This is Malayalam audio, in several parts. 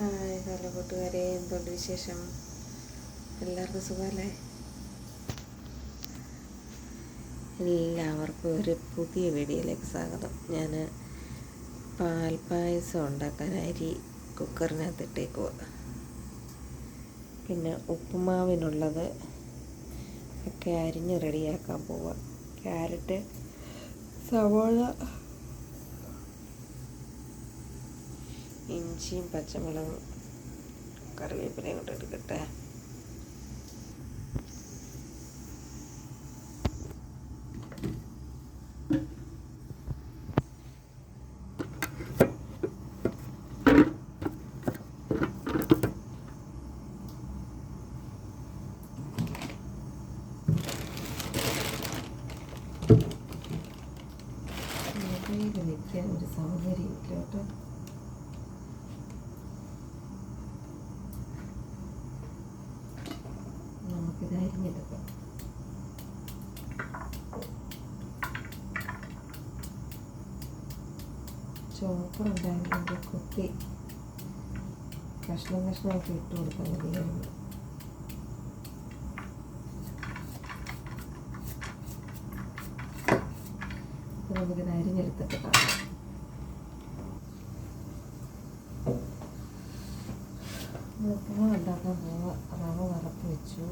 ഹലോ കൂട്ടുകാരെ എന്തുകൊണ്ട് വിശേഷം? എല്ലാവർക്കും സുഖമല്ലേ? എല്ലാവർക്കും ഒരു പുതിയ വീഡിയോയിലേക്ക് സ്വാഗതം. ഞാൻ പാൽപ്പായസം ഉണ്ടാക്കാൻ അരി കുക്കറിനകത്ത് ഇട്ടേക്കുക പിന്നെ ഉപ്പുമാവിനുള്ളത് ഒക്കെ അരിഞ്ഞ് റെഡിയാക്കാൻ പോവുക ക്യാരറ്റ് സവാള ഇഞ്ചിയും പച്ചമുളകും കറിവേപ്പിലയും കൂടെ എടുക്കട്ടെ. നമുക്കിത് അരിഞ്ഞെടുക്കാം ചോപ്പറുണ്ടായിരുന്നെങ്കിൽ കുത്തി കഷ്ണം കഷ്ണമൊക്കെ ഇട്ട് കൊടുക്കാൻ മതിയായിരുന്നു നമുക്കിത് അരിഞ്ഞെടുത്തിട്ട് കാണാം. ഉപ്പുമാ ഉണ്ടാക്കാൻ പോവുക റവ വറുത്ത് വെച്ചു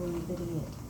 will.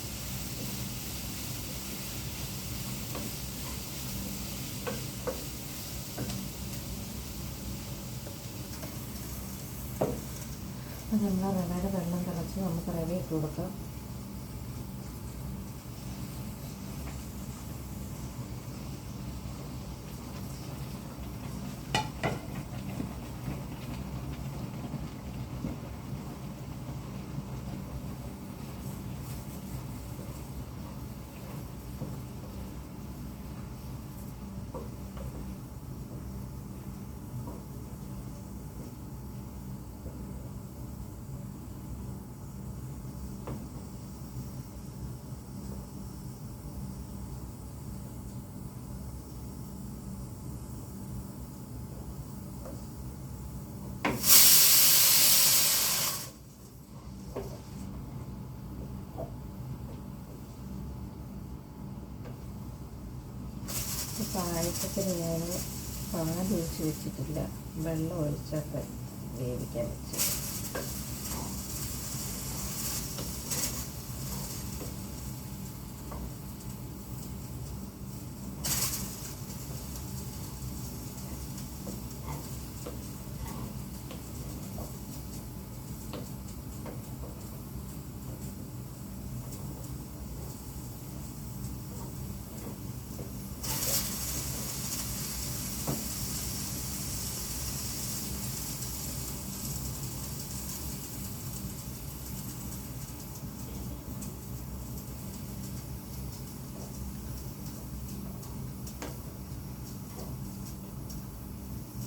നമ്മൾ റവയുടെ വെള്ളം തിളച്ച് നമുക്ക് റവ ഇട്ട് കൊടുക്കാം പായസത്തിന് ഞാൻ പാലൊഴിച്ച് വെച്ചിട്ടില്ല. വെള്ളം ഒഴിച്ചൊക്കെ വേവിക്കാൻ വെച്ചു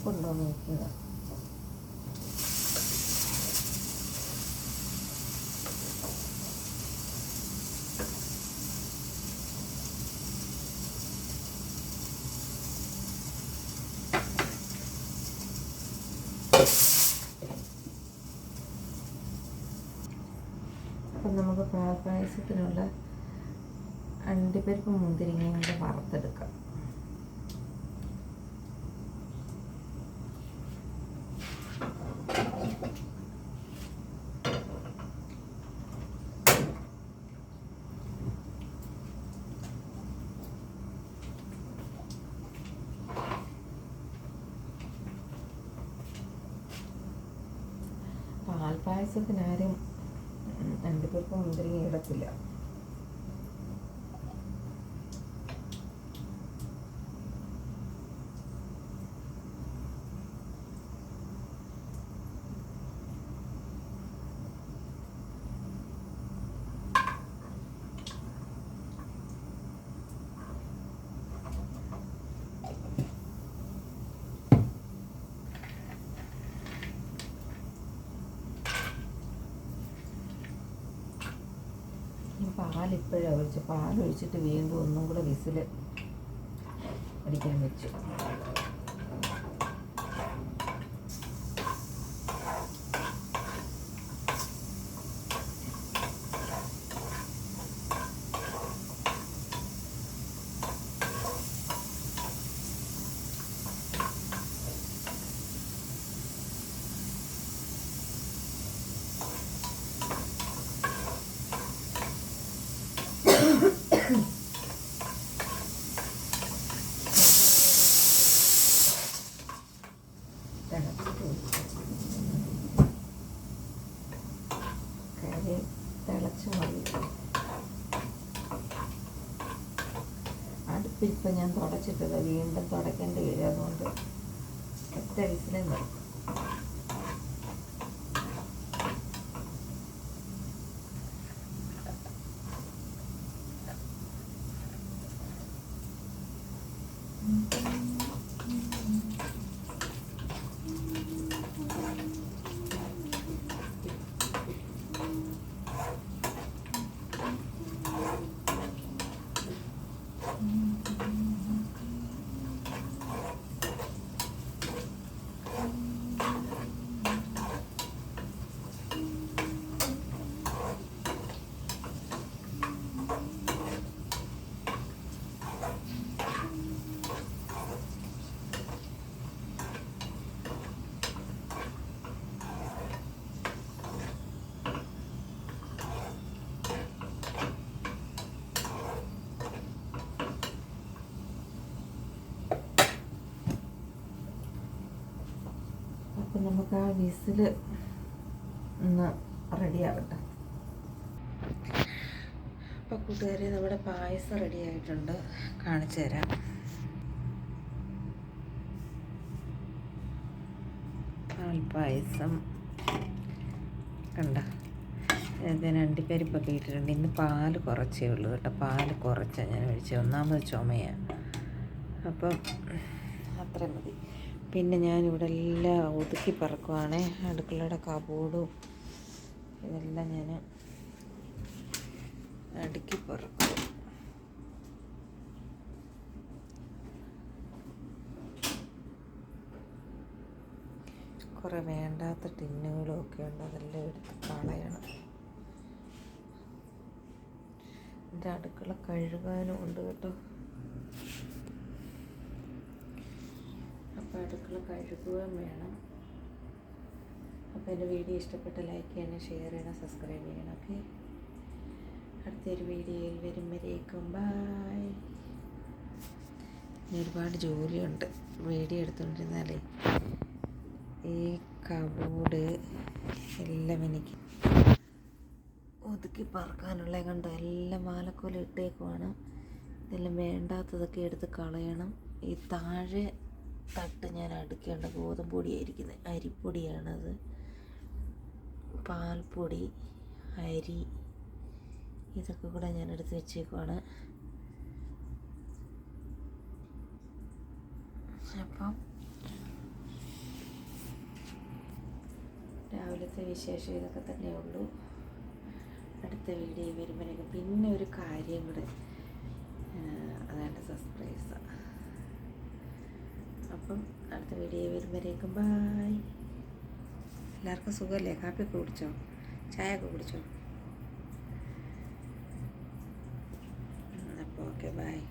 കൊണ്ടുവന്ന് വെക്കുക അപ്പം നമുക്ക് പായസത്തിനുള്ള അണ്ടിപ്പരിപ്പ് മുന്തിരിങ്ങയും കൂടെ വറുത്തെടുക്കാം. പാൽപ്പായസത്തിനാരും രണ്ടുപേർക്കും മുന്തിരിങ്ങ ഇടത്തില്ല. ഒഴിച്ച് ഒഴിച്ചു. പാലൊഴിച്ചിട്ട് വീണ്ടും ഒന്നും കൂടെ വിസിൽ അടിക്കാൻ വെച്ചു തിളച്ചിട്ട് ഒഴിച്ചു കാര്യം തിളച്ച് മതി അടുപ്പിപ്പോൾ ഞാൻ തുടച്ചിട്ടത് വീണ്ടും തുടയ്ക്കേണ്ടി വരും അതുകൊണ്ട് ഒറ്റ വിസിലേ നിർത്തും അപ്പം നമുക്ക് ആ വിസിൽ ഒന്ന് റെഡിയാവട്ടെ. അപ്പോൾ കൂട്ടുകാരെ നമ്മുടെ പായസം റെഡി ആയിട്ടുണ്ട്. കാണിച്ചു തരാം. പാൽപ്പായസം കണ്ട? ഇതിന് അണ്ടിപ്പരിപ്പൊക്കെ ഇട്ടിട്ടുണ്ട്. ഇന്ന് പാൽ കുറച്ചേ ഉള്ളൂ കേട്ടോ. പാൽ കുറച്ചാണ് ഞാൻ ഒഴിച്ചത് ഒന്നാമത് ചുമയാണ്. അപ്പം അത്രയും മതി. പിന്നെ ഞാനിവിടെ എല്ലാം ഒതുക്കി പറക്കുവാണ്. അടുക്കളയുടെ കബോർഡും ഇതെല്ലാം ഞാൻ അടുക്കി പറക്കും. കുറേ വേണ്ടാത്ത ടിന്നുകളും ഒക്കെ ഉണ്ട്. അതെല്ലാം എടുത്ത് കളയണം. എന്റെ അടുക്കള കഴുകാനും ഉണ്ട് കേട്ടോ. അടുക്കള കഴുകുകയും വേണം. അപ്പോൾ എന്റെ വീഡിയോ ഇഷ്ടപ്പെട്ട ലൈക്ക് ചെയ്യണം ഷെയർ ചെയ്യണം സബ്സ്ക്രൈബ് ചെയ്യണം ഓക്കെ അടുത്തൊരു വീഡിയോയിൽ വരുമ്പോഴേക്കും ബായ് ഇനി ഒരുപാട് ജോലിയുണ്ട്. വീഡിയോ എടുത്തുകൊണ്ടിരുന്നാലേ ഈ കബോർഡ് എല്ലാം എനിക്ക് ഒതുക്കി പറക്കാനുള്ള കണ്ടോ? എല്ലാം മാലക്കോല ഇട്ടേക്കുവാണ്. ഇതെല്ലാം വേണ്ടാത്തതൊക്കെ എടുത്ത് കളയണം. ഈ താഴെ തട്ട് ഞാൻ അടുക്കേണ്ട ഗോതമ്പ് പൊടിയായിരിക്കുന്നത് അരിപ്പൊടിയാണത്. പാൽപ്പൊടി അരി ഇതൊക്കെ കൂടെ ഞാൻ എടുത്ത് വെച്ചേക്കുവാണ്. അപ്പം രാവിലത്തെ വിശേഷം ഇതൊക്കെ തന്നെ ഉള്ളൂ. അടുത്ത വീഡിയോ വരുമ്പോഴേക്കും പിന്നെ ഒരു കാര്യം കൂടെ അതാണ് സസ്പ്രൈസ് അപ്പം അടുത്ത വീഡിയോ വരുമ്പോഴേക്കും ബായ് എല്ലാവർക്കും സുഖമല്ലേ? കാപ്പിയൊക്കെ കുടിച്ചോ? ചായ ഒക്കെ കുടിച്ചോ അപ്പോൾ ഓക്കെ ബായ്